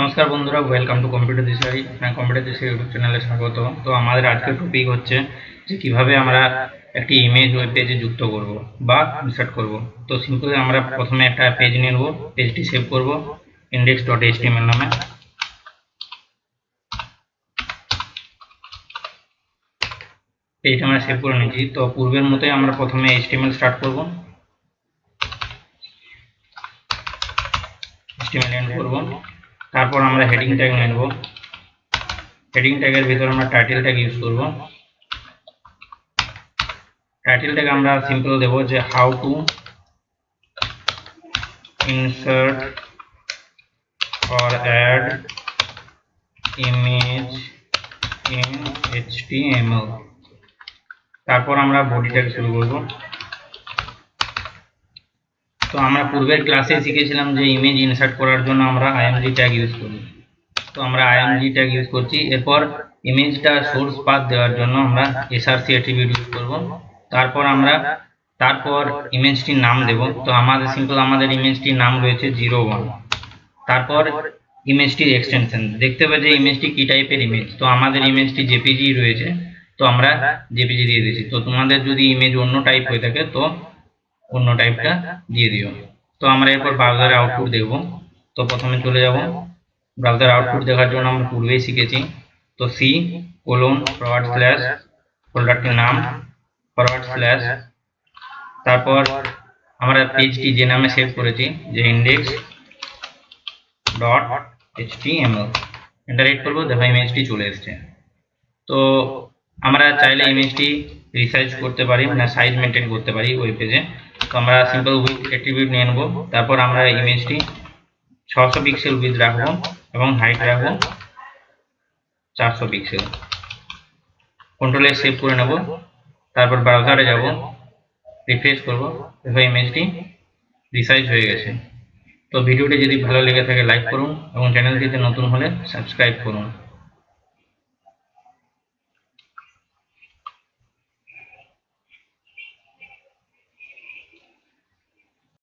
নমস্কার বন্ধুরা welcome to computer দিশারি আপনার কম্পিউটার দিশারি ইউটিউব চ্যানেলে স্বাগত। তো আমাদের আজকের টপিক হচ্ছে যে কীভাবে আমরা একটি ইমেজ ওয়েব পেজে যুক্ত করব বা ইনসার্ট করব। তো সিম্পলি আমরা প্রথমে একটা পেজ নিয়ে নেব পেজটি সেভ করব ইন্ডেক্স ডট এইচটিএমএল নামে। পেজটা আমরা সেভ করে নিয়েছি, তো পূর্বের মতোই আমরা প্রথমে এইচটিএমএল স্টার্ট করব। এইচটিএমএল এন্ড করব। তারপর আমরা হেডিং ট্যাগ নেব। হেডিং ট্যাগের ভিতর আমরা টাইটেল ট্যাগ ইউজ করব। টাইটেল ট্যাগ আমরা সিম্পল দেব যে how to insert or add image in html তারপর আমরা বডি ট্যাগ শুরু করব। তো আমরা পূর্বের ক্লাসে শিখেছিলাম যে ইমেজ ইনসার্ট করার জন্য আমরা আইএমজি ট্যাগ ইউজ করি। তো আমরা আইএমজি ট্যাগ ইউজ করছি। এরপর ইমেজটা সোর্স পাথ দেওয়ার জন্য আমরা এসআরসি অ্যাট্রিবিউট ইউজ করব। তারপর আমরা, তারপর ইমেজটির নাম দেব। তো আমাদের সিম্পল আমাদের ইমেজটির নাম রয়েছে জিরো ওয়ান তারপর ইমেজটির এক্সটেনশন দেখতে পাবে যে ইমেজটি কি টাইপের ইমেজ তো আমাদের ইমেজটি জেপিজি রয়েছে। তো আমরা জেপিজি দিয়ে দিয়েছি। তো তোমাদের যদি ইমেজ অন্য টাইপ হয়ে থাকে, তো অন্য টাইপটা দিয়ে দিও। তো আমরা এরপর ব্রাউজারে আউটপুট দেখব। তো প্রথমে চলে যাব। ব্রাউজার আউটপুট দেখার জন্য আমরা পূর্বেই শিখেছি। তো সি কোলন ফরওয়ার্ড স্ল্যাশ ফোল্ডারটির নাম ফরওয়ার্ড স্ল্যাশ তারপর আমরা পেজটি যে নামে সেভ করেছি, যে index dot HTML enter hit করব, দেখো ইমেজটি চলে এসেছে। তো আমরা চাইলে ইমেজটি রিসাইজ করতে পারি মানে সাইজ মেনটেন করতে পারি ওই পেজে তো আমরা সিম্পল অ্যাট্রিবিউট নিয়ে নেব। তারপর আমরা ইমেজটি ছশো পিক্সেল উইথ রাখব এবং হাইট রাখব চারশো পিক্সেল কন্ট্রোলে সেভ করে নেব। তারপর ব্রাউজারে যাব। রিফ্রেশ করব। দেখো ইমেজটি রিসাইজ হয়ে গেছে। তো ভিডিওটি যদি ভালো লেগে থাকে লাইক করুন এবং চ্যানেলটিতে নতুন হলে সাবস্ক্রাইব করুন।